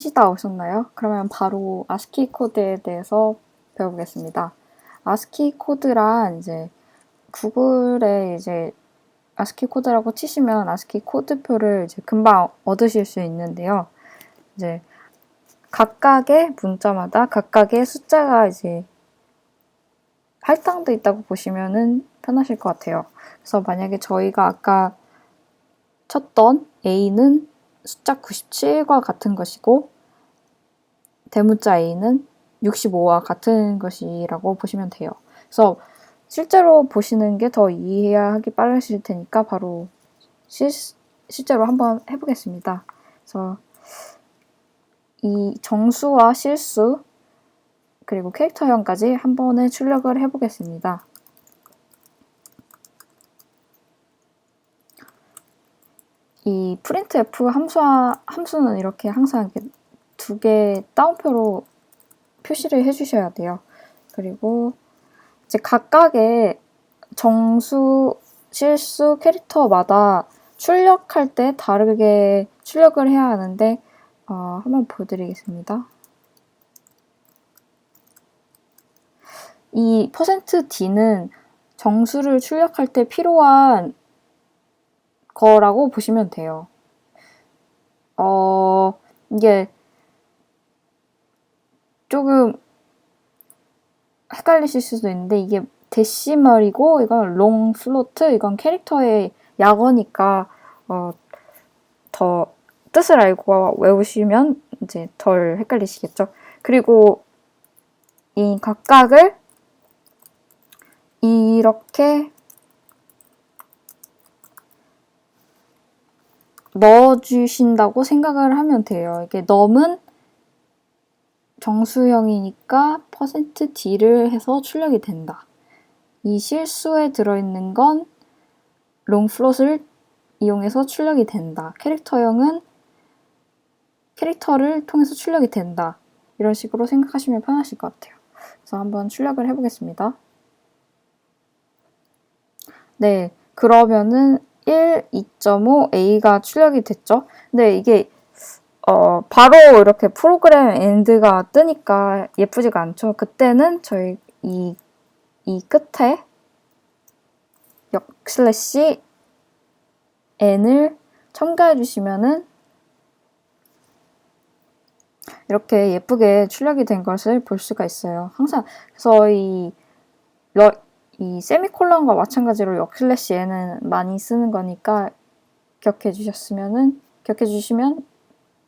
쉬다 오셨나요? 그러면 바로 아스키 코드에 대해서 배워보겠습니다. 아스키 코드란 이제 구글에 이제 아스키 코드라고 치시면 아스키 코드표를 이제 금방 얻으실 수 있는데요. 이제 각각의 문자마다 각각의 숫자가 이제 할당돼 있다고 보시면은 편하실 것 같아요. 그래서 만약에 저희가 아까 쳤던 A는 숫자 97과 같은 것이고 대문자 A는 65와 같은 것이라고 보시면 돼요. 그래서 실제로 보시는 게 더 이해하기 빠르실 테니까 바로 실, 실제로 한번 해보겠습니다. 그래서 이 정수와 실수 그리고 캐릭터형까지 한 번에 출력을 해보겠습니다. 이 printf 함수 함수는 이렇게 항상 두개 따옴표로 표시를 해주셔야 돼요. 그리고 이제 각각의 정수, 실수 캐릭터마다 출력할 때 다르게 출력을 해야 하는데 어, 한번 보여드리겠습니다. 이 %d는 정수를 출력할 때 필요한 거라고 보시면 돼요. 어, 이게 조금 헷갈리실 수도 있는데 이게 데시멀이고 이건 롱 플로트 이건 캐릭터의 약어니까 어, 더 뜻을 알고 외우시면 이제 덜 헷갈리시겠죠. 그리고 이 각각을 이렇게 넣어주신다고 생각을 하면 돼요. 이게 넘은 정수형이니까 %d를 해서 출력이 된다. 이 실수에 들어있는 건 롱플롯을 이용해서 출력이 된다. 캐릭터형은 캐릭터를 통해서 출력이 된다. 이런 식으로 생각하시면 편하실 것 같아요. 그래서 한번 출력을 해보겠습니다. 네, 그러면은 1, 2.5, A가 출력이 됐죠. 근데 이게 어, 바로 이렇게 프로그램 엔드가 뜨니까 예쁘지가 않죠. 그때는 저희 이, 이 끝에 역 슬래시 n을 첨가해 주시면은 이렇게 예쁘게 출력이 된 것을 볼 수가 있어요. 항상 그래서 이, 러, 이 세미콜론과 마찬가지로 역 슬래시 n은 많이 쓰는 거니까 기억해 주셨으면은 기억해 주시면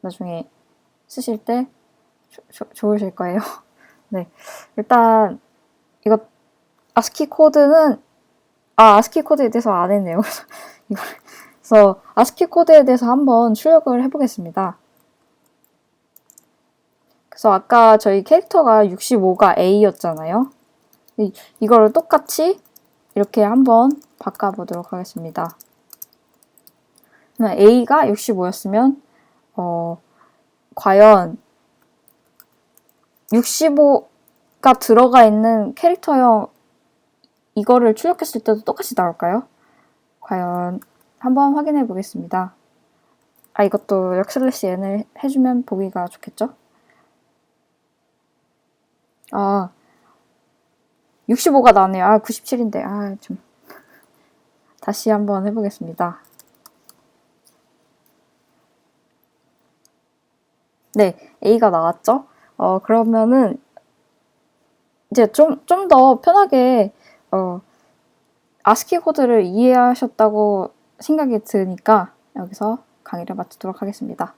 나중에 쓰실 때 조, 조, 좋으실 거예요. 네. 일단, 이거, 아스키 코드는, 아, 아스키 코드에 대해서 안 했네요. 그래서, 이걸, 그래서, 아스키 코드에 대해서 한번 출력을 해보겠습니다. 그래서 아까 저희 캐릭터가 65가 A였잖아요. 이, 이거를 똑같이 이렇게 한번 바꿔보도록 하겠습니다. A가 65였으면 어, 과연 65가 들어가 있는 캐릭터형 이거를 출력했을 때도 똑같이 나올까요? 과연 한번 확인해 보겠습니다. 아, 이것도 역슬래시 n을 해주면 보기가 좋겠죠? 아, 65가 나네요. 아, 97인데. 아, 좀. 다시 한번 해보겠습니다. 네, A가 나왔죠? 어, 그러면은 이제 좀, 좀 더 편하게, 어, 아스키 코드를 이해하셨다고 생각이 드니까 여기서 강의를 마치도록 하겠습니다.